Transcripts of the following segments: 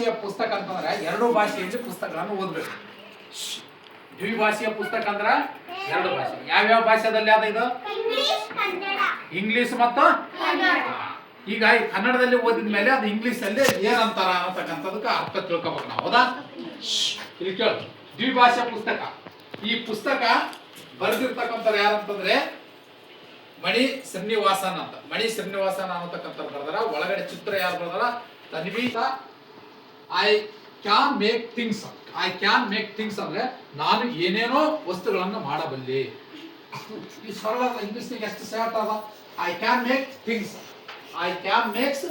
ದ್ವಿಭಾಷೆಯ ಪುಸ್ತಕ ಅಂತಂದ್ರೆ ಎರಡು ಭಾಷೆಯಲ್ಲಿ ಪುಸ್ತಕಗಳನ್ನು ಓದ್ಬೇಕು. ದ್ವಿಭಾಷೆಯ ಪುಸ್ತಕ ಅಂದ್ರ ಎರಡು ಭಾಷೆ. ಯಾವ್ಯಾವ ಭಾಷೆದಲ್ಲಿ ಅದ ಇದು? ಇಂಗ್ಲಿಷ್ ಮತ್ತು ಈಗ ಈ ಕನ್ನಡದಲ್ಲಿ ಓದಿದ ಮೇಲೆ ಅದು ಇಂಗ್ಲಿಷ್ ಅಲ್ಲಿ ಏನಂತಾರ ಅಂತಕ್ಕಂಥದಕ್ಕೆ ಅರ್ಥ ತಿಳ್ಕೊಬೇಕು ನಾವು ಹೌದಾ? ಇಲ್ಲಿ ಕೇಳ. ದ್ವಿಭಾಷಾ ಪುಸ್ತಕ. ಈ ಪುಸ್ತಕ ಬರೆದಿರ್ತಕ್ಕಂಥವ್ರು ಯಾರಂತಂದ್ರೆ ಮಣಿ ಶ್ರೀನಿವಾಸನ್ ಅಂತ. ಮಣಿ ಶ್ರೀನಿವಾಸನ್ ಅನ್ನತಕ್ಕಂಥ ಬರ್ದಾರ. ಒಳಗಡೆ ಚಿತ್ರ ಯಾರು ಬರ್ದಾರ? ತನ್ವೀತ I can make things I can make things ಅಂದ್ರೆ ನಾನು ಏನೇನೋ ವಸ್ತುಗಳನ್ನು ಮಾಡಬಲ್ಲಿ. ಈ ಸರಳ ಇಂಗ್ಲಿಷ್ನಿಗೆ ಎಷ್ಟು ಸೇಟ್ ಅದ. I can make things I can makes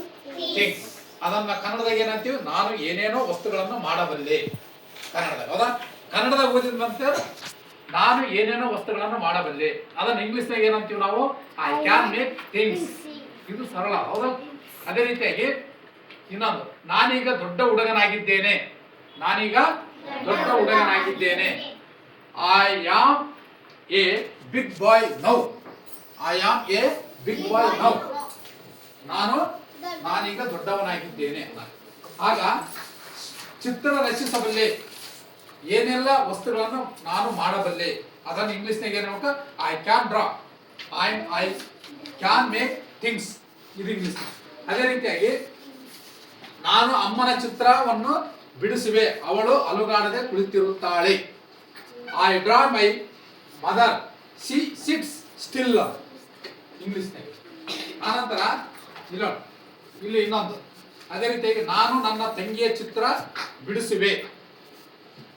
things ಅದನ್ನ ಕನ್ನಡದಾಗ ಏನಂತೀವಿ? ನಾನು ಏನೇನೋ ವಸ್ತುಗಳನ್ನು ಮಾಡಬಲ್ಲಿ. ಕನ್ನಡದಾಗ, ಹೌದಾ? ಕನ್ನಡದಾಗ ಓದಿದ ನಂತರ ನಾನು ಏನೇನೋ ವಸ್ತುಗಳನ್ನು ಮಾಡಬಲ್ಲೆ. ಅದನ್ನ ಇಂಗ್ಲಿಷ್ನಾಗ ಏನಂತೀವಿ ನಾವು? ಐ ಕ್ಯಾನ್ ಮೇಕ್ ಥಿಂಗ್ಸ್ ಇದು ಸರಳ, ಹೌದಾ? ಅದೇ ರೀತಿಯಾಗಿ ಇನ್ನೊಂದು, ನಾನೀಗ ದೊಡ್ಡ ಹುಡುಗನಾಗಿದ್ದೇನೆ. ನಾನೀಗ ದೊಡ್ಡ ಹುಡುಗನಾಗಿದ್ದೇನೆ. I am a big boy now I am a big boy now ನಾನು, ನಾನೀಗ ದೊಡ್ಡವನಾಗಿದ್ದೇನೆ. ಆಗ ಚಿತ್ರ ರಚಿಸಬಲ್ಲೆ. ಏನೆಲ್ಲ ವಸ್ತುಗಳನ್ನು ನಾನು ಮಾಡಬಲ್ಲೆ? ಅದನ್ನು ಇಂಗ್ಲಿಷ್ನಾಗ ಏನು I can draw I I can make things ಇದು ಇಂಗ್ಲಿಷ್ ಅದೇ ರೀತಿಯಾಗಿ ನಾನು ಅಮ್ಮನ ಚಿತ್ರವನ್ನು ಬಿಡಿಸುವೆ. ಅವಳು ಅಲುಗಾಡದೆ ಕುಳಿತಿರುತ್ತಾಳೆ. I draw my mother she sits still English ಆನಂತರ ಇಲ್ಲ ಇಲ್ಲಿ ಇನ್ನೊಂದು. ಅದೇ ರೀತಿಯಾಗಿ ನಾನು ನನ್ನ ತಂಗಿಯ ಚಿತ್ರ ಬಿಡಿಸುವೆ.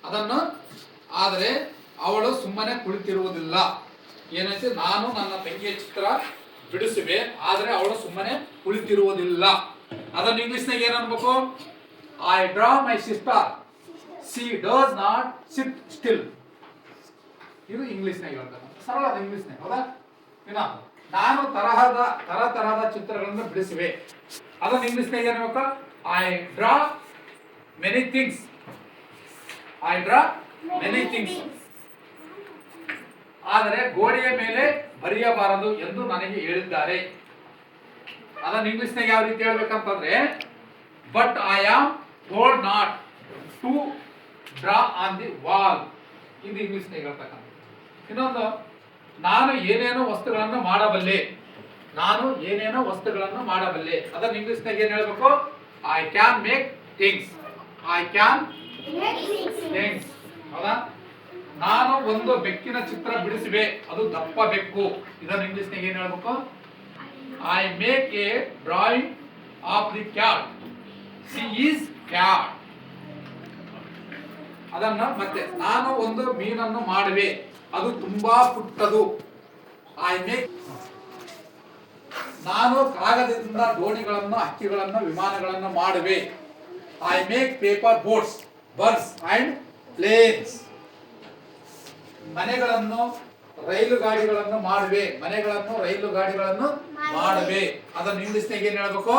ಅದನ್ನು, ಆದರೆ ಅವಳು ಸುಮ್ಮನೆ ಕುಳಿತಿರುವುದಿಲ್ಲ. ಏನಂತೆ? ನಾನು ನನ್ನ ತಂಗಿಯ ಚಿತ್ರ ಬಿಡಿಸುವೆ, ಆದರೆ ಅವಳು ಸುಮ್ಮನೆ ಕುಳಿತಿರುವುದಿಲ್ಲ. ಅದನ್ನು ಇಂಗ್ಲಿಷ್ನಾಗ ಏನ್ ಅನ್ಬೇಕು? I draw my sister she does not sit still ಇದು ಇಂಗ್ಲಿಷ್ನಾಗ ಹೇಳ್ತಾರೆ ಸರಳ ಇಂಗ್ಲಿಷ್ನಾಗ ಹೌದಾ? ಇನ್ನ ನಾನು ತರಹದ ತರ ತರಹದ ಚಿತ್ರಗಳನ್ನು ಬಿಡಿಸುವೆ. ಅದನ್ನು ಇಂಗ್ಲಿಷ್ನಾಗ ಏನ್ ಹೇಳ್ಬೇಕು? I draw many things I draw many things ಆದರೆ ಗೋಡೆಯ ಮೇಲೆ ಬರೆಯಬಾರದು ಎಂದು ನನಗೆ ಹೇಳಿದ್ದಾರೆ. ಅದನ್ನ ಇಂಗ್ಲಿಷ್ನಾಗ ಯಾವ ರೀತಿ ಹೇಳ್ಬೇಕಂತಂದ್ರೆ but I am told not to draw on the wall ಇದು ಇಂಗ್ಲಿಷ್ನಾಗ ಹೇಳ್ತಕ್ಕಂಥ ಇನ್ನೊಂದು ನಾನು ಏನೇನೋ ವಸ್ತುಗಳನ್ನು ಮಾಡಬಲ್ಲೆ. ನಾನು ಏನೇನೋ ವಸ್ತುಗಳನ್ನು ಮಾಡಬಲ್ಲೆ. ಅದನ್ನ ಇಂಗ್ಲಿಷ್ನಾಗ ಏನ್ ಹೇಳ್ಬೇಕು? I can make things I can things ಹೌದಾ? ನಾನು ಒಂದು ಬೆಕ್ಕಿನ ಚಿತ್ರ ಬಿಡಿಸಿವೆ. ಅದು ದಪ್ಪ ಬೆಕ್ಕು. ಇದನ್ನ ಇಂಗ್ಲಿಷ್ನಾಗ ಏನ್ ಹೇಳ್ಬೇಕು? I make a drawing of the cat she is cat ಅದನ್ನ ಮತ್ತೆ ನಾನು ಒಂದು ಮೀನನ್ನು ಮಾಡುವೆ. ಅದು ತುಂಬಾ ಪುಟ್ಟದು. ಐ ಮೇಕ್ ನಾನು ಕಾಗದದಿಂದ ದೋಣಿಗಳನ್ನು, ಹಕ್ಕಿಗಳನ್ನು, ವಿಮಾನಗಳನ್ನು ಮಾಡುವೆ. I make paper boats birds and planes ಮನೆಗಳನ್ನು ರೈಲು ಗಾಡಿಗಳನ್ನು ಮಾಡುವೆ ಮನೆಗಳನ್ನು ರೈಲು ಗಾಡಿಗಳನ್ನು ಮಾಡುವೆ ಅದನ್ನು ಇಂಗ್ಲಿಷ್ನಾಗ ಏನ್ ಹೇಳ್ಬೇಕು?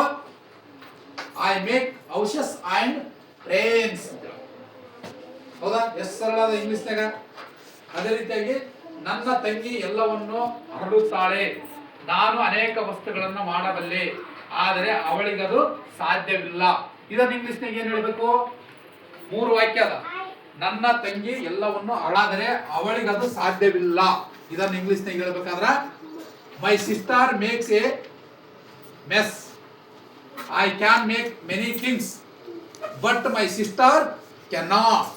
I make houses and trains ಹೌದಾ? ಎಷ್ಟು ಸರಳಾದ ಇಂಗ್ಲಿಷ್ನಾಗ ಅದೇ ರೀತಿಯಾಗಿ ನನ್ನ ತಂಗಿ ಎಲ್ಲವನ್ನು ಹರಡುತ್ತಾಳೆ ನಾನು ಅನೇಕ ವಸ್ತುಗಳನ್ನು ಮಾಡಬಲ್ಲೆ. ಆದರೆ ಅವಳಿಗದು ಸಾಧ್ಯವಿಲ್ಲ. ಇದನ್ನ ಇಂಗ್ಲಿಷ್ನಾಗ ಏನ್ ಹೇಳ್ಬೇಕು? ಮೂರು ವಾಕ್ಯ ಅದ. ನನ್ನ ತಂಗಿ ಎಲ್ಲವನ್ನು ಅವಳಿಗೆ ಅವಳಿಗದು ಸಾಧ್ಯವಿಲ್ಲ. ಇದನ್ನ ಇಂಗ್ಲಿಷ್ನಾಗ ಹೇಳ್ಬೇಕಾದ್ರ my sister makes a mess I can make many things but my sister cannot